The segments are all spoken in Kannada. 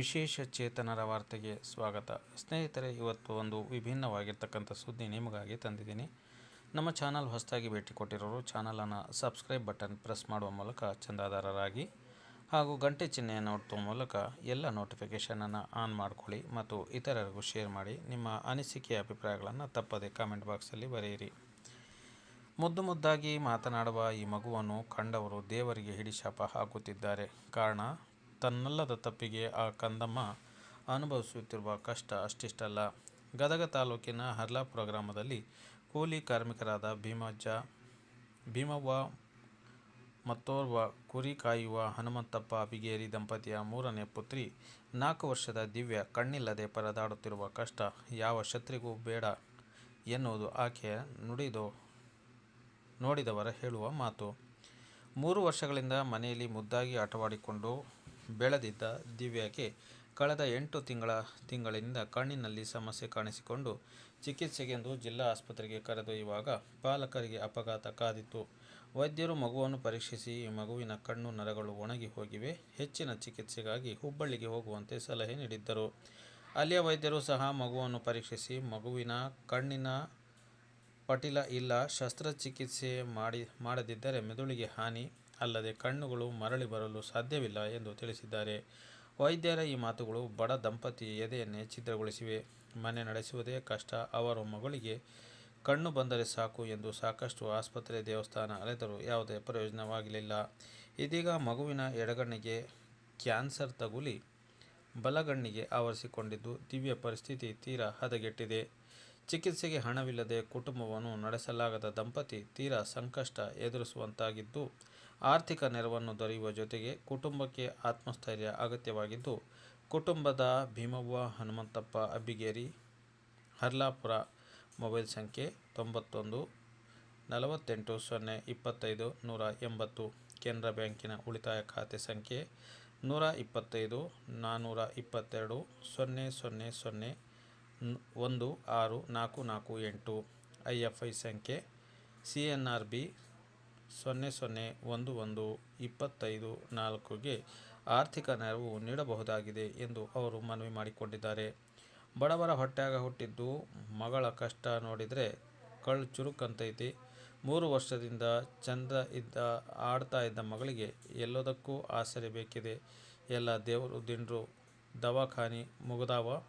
ವಿಶೇಷ ಚೇತನರ ವಾರ್ತೆಗೆ ಸ್ವಾಗತ. ಸ್ನೇಹಿತರೆ, ಇವತ್ತು ಒಂದು ವಿಭಿನ್ನವಾಗಿರ್ತಕ್ಕಂಥ ಸುದ್ದಿ ನಿಮಗಾಗಿ ತಂದಿದ್ದೀನಿ. ನಮ್ಮ ಚಾನಲ್ ಹೊಸದಾಗಿ ಭೇಟಿ ಕೊಟ್ಟಿರೋರು ಚಾನಲನ್ನು ಸಬ್ಸ್ಕ್ರೈಬ್ ಬಟನ್ ಪ್ರೆಸ್ ಮಾಡುವ ಮೂಲಕ ಚಂದಾದಾರರಾಗಿ ಹಾಗೂ ಗಂಟೆ ಚಿಹ್ನೆಯನ್ನು ಒಟ್ಟುವ ಮೂಲಕ ಎಲ್ಲ ನೋಟಿಫಿಕೇಷನನ್ನು ಆನ್ ಮಾಡಿಕೊಳ್ಳಿ ಮತ್ತು ಇತರರಿಗೂ ಶೇರ್ ಮಾಡಿ ನಿಮ್ಮ ಅನಿಸಿಕೆಯ ಅಭಿಪ್ರಾಯಗಳನ್ನು ತಪ್ಪದೆ ಕಾಮೆಂಟ್ ಬಾಕ್ಸಲ್ಲಿ ಬರೆಯಿರಿ. ಮುದ್ದು ಮುದ್ದಾಗಿ ಮಾತನಾಡುವ ಈ ಮಗುವನ್ನು ಕಂಡವರು ದೇವರಿಗೆ ಹಿಡಿಶಾಪ ಹಾಕುತ್ತಿದ್ದಾರೆ. ಕಾರಣ ತನ್ನಲ್ಲದ ತಪ್ಪಿಗೆ ಆ ಕಂದಮ್ಮ ಅನುಭವಿಸುತ್ತಿರುವ ಕಷ್ಟ ಅಷ್ಟಿಷ್ಟಲ್ಲ. ಗದಗ ತಾಲೂಕಿನ ಹರ್ಲಾಪುರ ಗ್ರಾಮದಲ್ಲಿ ಕೂಲಿ ಕಾರ್ಮಿಕರಾದ ಭೀಮಜ್ಜ, ಭೀಮವ್ವ ಮತ್ತೋರ್ವ ಕುರಿ ಕಾಯುವ ಹನುಮಂತಪ್ಪ ಬಿಗೇರಿ ದಂಪತಿಯ ಮೂರನೇ ಪುತ್ರಿ, ನಾಲ್ಕು ವರ್ಷದ ದಿವ್ಯ ಕಣ್ಣಿಲ್ಲದೆ ಪರದಾಡುತ್ತಿರುವ ಕಷ್ಟ ಯಾವ ಶತ್ರಿಗೂ ಬೇಡ ಎನ್ನುವುದು ಆಕೆಯ ನುಡಿದು, ನೋಡಿದವರ ಹೇಳುವ ಮಾತು. ಮೂರು ವರ್ಷಗಳಿಂದ ಮನೆಯಲ್ಲಿ ಮುದ್ದಾಗಿ ಆಟವಾಡಿಕೊಂಡು ಬೆಳೆದಿದ್ದ ದಿವ್ಯಾಗೆ ಕಳೆದ ಎಂಟು ತಿಂಗಳ ತಿಂಗಳಿಂದ ಕಣ್ಣಿನಲ್ಲಿ ಸಮಸ್ಯೆ ಕಾಣಿಸಿಕೊಂಡು ಚಿಕಿತ್ಸೆಗೆಂದು ಜಿಲ್ಲಾ ಆಸ್ಪತ್ರೆಗೆ ಕರೆದೊಯ್ಯುವಾಗ ಪಾಲಕರಿಗೆ ಅಪಘಾತ ಕಾದಿತ್ತು. ವೈದ್ಯರು ಮಗುವನ್ನು ಪರೀಕ್ಷಿಸಿ ಈ ಮಗುವಿನ ಕಣ್ಣು ನರಗಳು ಒಣಗಿ ಹೋಗಿವೆ. ಹೆಚ್ಚಿನ ಚಿಕಿತ್ಸೆಗಾಗಿ ಹುಬ್ಬಳ್ಳಿಗೆ ಹೋಗುವಂತೆ ಸಲಹೆ ನೀಡಿದ್ದರು. ಅಲ್ಲಿಯ ವೈದ್ಯರು ಸಹ ಮಗುವನ್ನು ಪರೀಕ್ಷಿಸಿ ಮಗುವಿನ ಕಣ್ಣಿನ ಪಟಿಲ ಇಲ್ಲ ಶಸ್ತ್ರಚಿಕಿತ್ಸೆ ಮಾಡಿ ಮಾಡದಿದ್ದರೆ ಮೆದುಳಿಗೆ ಹಾನಿ ಅಲ್ಲದೆ ಕಣ್ಣುಗಳು ಮರಳಿ ಬರಲು ಸಾಧ್ಯವಿಲ್ಲ ಎಂದು ತಿಳಿಸಿದ್ದಾರೆ. ವೈದ್ಯರ ಈ ಮಾತುಗಳು ಬಡ ದಂಪತಿಯ ಎದೆಯನ್ನೇ ಛಿದ್ರಗೊಳಿಸಿವೆ. ಮನೆ ನಡೆಸುವುದೇ ಕಷ್ಟ. ಅವರ ಮಗಳಿಗೆ ಕಣ್ಣು ಬಂದರೆ ಸಾಕು ಎಂದು ಸಾಕಷ್ಟು ಆಸ್ಪತ್ರೆ ದೇವಸ್ಥಾನ ಅಲೆದರೂ ಯಾವುದೇ ಪ್ರಯೋಜನವಾಗಲಿಲ್ಲ ಇದೀಗ ಮಗುವಿನ ಎಡಗಣ್ಣಿಗೆ ಕ್ಯಾನ್ಸರ್ ತಗುಲಿ ಬಲಗಣ್ಣಿಗೆ ಆವರಿಸಿಕೊಂಡಿದ್ದು ದಿವ್ಯ ಪರಿಸ್ಥಿತಿ ತೀರಾ ಹದಗೆಟ್ಟಿದೆ. ಚಿಕಿತ್ಸೆಗೆ ಹಣವಿಲ್ಲದೆ ಕುಟುಂಬವನ್ನು ನಡೆಸಲಾಗದ ದಂಪತಿ ತೀರಾ ಸಂಕಷ್ಟ ಎದುರಿಸುವಂತಾಗಿದ್ದು ಆರ್ಥಿಕ ನೆರವನ್ನು ದೊರೆಯುವ ಜೊತೆಗೆ ಕುಟುಂಬಕ್ಕೆ ಆತ್ಮಸ್ಥೈರ್ಯ ಅಗತ್ಯವಾಗಿದ್ದು, ಕುಟುಂಬದ ಭೀಮವ್ವ, ಹನುಮಂತಪ್ಪ, ಅಬ್ಬಿಗೇರಿ, ಹರ್ಲಾಪುರ ಮೊಬೈಲ್ ಸಂಖ್ಯೆ ತೊಂಬತ್ತೊಂದು, ನಲವತ್ತೆಂಟು, ಸೊನ್ನೆ, ಇಪ್ಪತ್ತೈದು, ನೂರ ಎಂಬತ್ತು ಕೆನರಾ ಬ್ಯಾಂಕಿನ ಉಳಿತಾಯ ಖಾತೆ ಸಂಖ್ಯೆ ನೂರ ಇಪ್ಪತ್ತೈದು ನಾನ್ನೂರ ಇಪ್ಪತ್ತೆರಡು, ಸೊನ್ನೆ ಸೊನ್ನೆ ಸೊನ್ನೆ ಒಂದು, ಆರು, ನಾಲ್ಕು ನಾಲ್ಕು, ಎಂಟು, ಐ ಎಫ್ ಐ ಸಂಖ್ಯೆ ಸಿ ಎನ್ ಆರ್ ಬಿ ಸೊನ್ನೆ ಸೊನ್ನೆ ಒಂದು ಒಂದು ಇಪ್ಪತ್ತೈದು ನಾಲ್ಕುಗೆ ಆರ್ಥಿಕ ನೆರವು ನೀಡಬಹುದಾಗಿದೆ ಎಂದು ಅವರು ಮನವಿ ಮಾಡಿಕೊಂಡಿದ್ದಾರೆ. ಬಡವರ ಹೊಟ್ಯಾಗ ಹುಟ್ಟಿದ್ದು ಮಗಳ ಕಷ್ಟ ನೋಡಿದರೆ ಕಳ್ಳು ಚುರುಕಂತೈತಿ. ಮೂರು ವರ್ಷದಿಂದ ಚಂದ ಇದ್ದ, ಆಡ್ತಾ ಇದ್ದ ಮಗಳಿಗೆ ಎಲ್ಲದಕ್ಕೂ ಆಸರೆ ಬೇಕಿದೆ. ಎಲ್ಲ ದೇವರು ದಿಂಡ್ರು, ದವಾಖಾನಿ ಮುಗ್ದಾವ.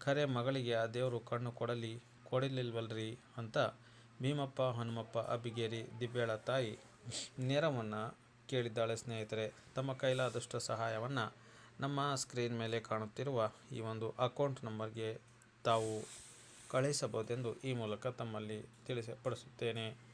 ಖರೆ ಮಗಳಿಗೆ ಆ ದೇವರು ಕಣ್ಣು ಕೊಡಲಿ, ಕೊಡಲಿಲ್ವಲ್ರಿ ಅಂತ ಭೀಮಪ್ಪ, ಹನುಮಪ್ಪ ಅಬ್ಬಿಗೇರಿ ದಿಬ್ಯಾಳ ತಾಯಿ ನೆರವನ್ನು ಕೇಳಿದ್ದಾಳೆ ಸ್ನೇಹಿತರೆ. ತಮ್ಮ ಕೈಲಾದಷ್ಟು ಸಹಾಯವನ್ನು ನಮ್ಮ ಸ್ಕ್ರೀನ್ ಮೇಲೆ ಕಾಣುತ್ತಿರುವ ಈ ಒಂದು ಅಕೌಂಟ್ ನಂಬರ್ಗೆ ತಾವು ಕಳುಹಿಸಬಹುದೆಂದು ಈ ಮೂಲಕ ತಮ್ಮಲ್ಲಿ ತಿಳಿಸಪಡಿಸುತ್ತೇನೆ.